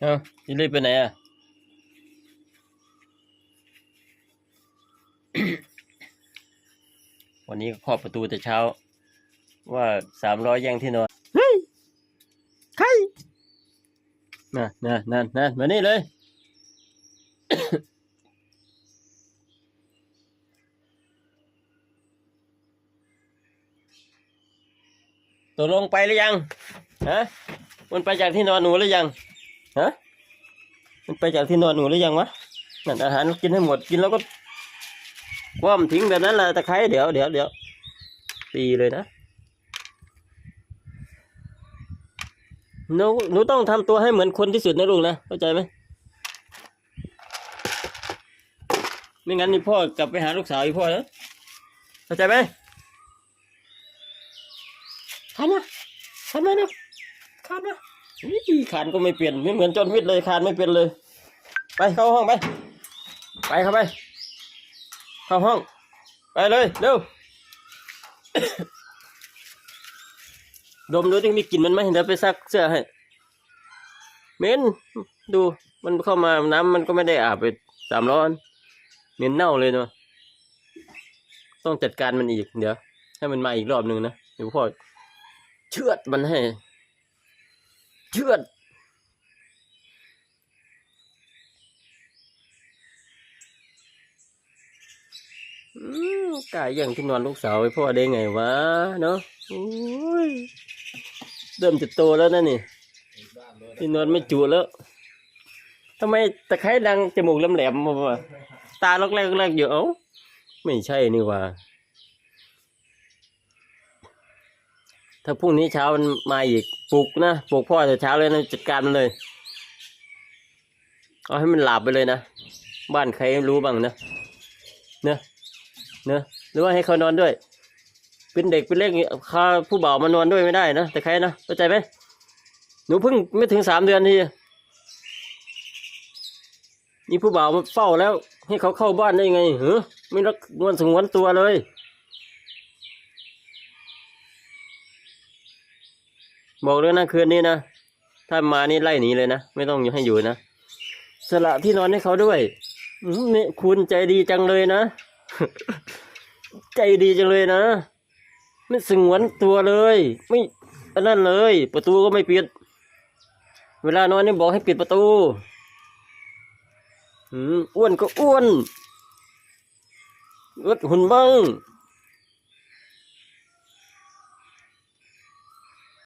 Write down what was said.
เอ้าจะรีบไปไหนอะวันนี้ก็เคาะประตูแต่เช้า ว่าสามร้อยแย่งที่นอนเฮ้ยใครน่ะน่ะนั่นนั่นมานี่เลย ตกลงไปหรือยัง ฮะ มันไปจากที่นอนหนูหรือยัง ฮะมันไปจากที่นอนหนูหรือยังวะนั่นอาหารกินให้หมดกินแล้วก็คว่ำทิ้งแบบนั้นแหละตะไคร้เดี๋ยวเดี๋ยวเดี๋ยวตีเลยนะหนูหนูต้องทำตัวให้เหมือนคนที่สุดนะลูกนะเข้าใจไหมไม่งั้นนี่พ่อกลับไปหาลูกสาวอีพ่อนะเข้าใจไหมขันนะขันมนะขันนะ ขานก็ไม่เปลี่ยนไม่เหมือนจนวิทย์เลยขานไม่เปลี่ยนเลย ไปเข้าห้องไป ไปเข้าไป เข้าห้อง ไปเลยเร็วดมดูที่มีกลิ่นมันไหมเดี๋ยวไปซักเสื้อให้เหม็นดูมันเข้ามาน้ำมันก็ไม่ได้อาบไปสามร้อนเหม็นเน่าเลยเนาะต้องจัดการมันอีกเดี๋ยว ให้มันมาอีกรอบหนึ่งนะเดี๋ยวพ่อเชือดมันให้ เชือดอืมกายอย่างที่นอนลูกสาวไว้พ่อได้ไงวะเนาะเริ่มจะโตแล้วนะนี่ที่นอนไม่จุแล้วทำไมตะไคร้ดังจมูกแหลมๆมาตาลอกแรกแรกอยู่เอ้าไม่ใช่นี่ว่า ถ้าพรุ่งนี้เช้ามันมาอีกปลุกนะปลุกพ่อแต่เช้าเลยนะจัดการมันเลย เอาให้มันหลับไปเลยนะบ้านใครรู้บ้างนะเนะเนะหรือว่าให้เขานอนด้วย เป็นเด็กเป็นเล็กข้าผู้บ่าวมานอนด้วยไม่ได้นะแต่ใครนะเข้าใจไหมหนูเพิ่งไม่ถึงสามเดือนทีนี่ผู้บ่าวมาเฝ้าแล้ว ให้เขาเข้าบ้านได้ยังไงเหรอไม่รักนวลสงวนตัวเลย บอกเลยนะคืนนี้นะ ถ้ามานี่ไล่หนีเลยนะ ไม่ต้องให้อยู่นะ สละที่นอนให้เขาด้วยนี่คุณใจดีจังเลยนะ ใจดีจังเลยนะ ไม่สงวนตัวเลย ไม่อันนั้นเลย ประตูก็ไม่ปิด เวลานอนนี่บอกให้ปิดประตูอ้วนก็อ้วนลดหุ่นบ้าง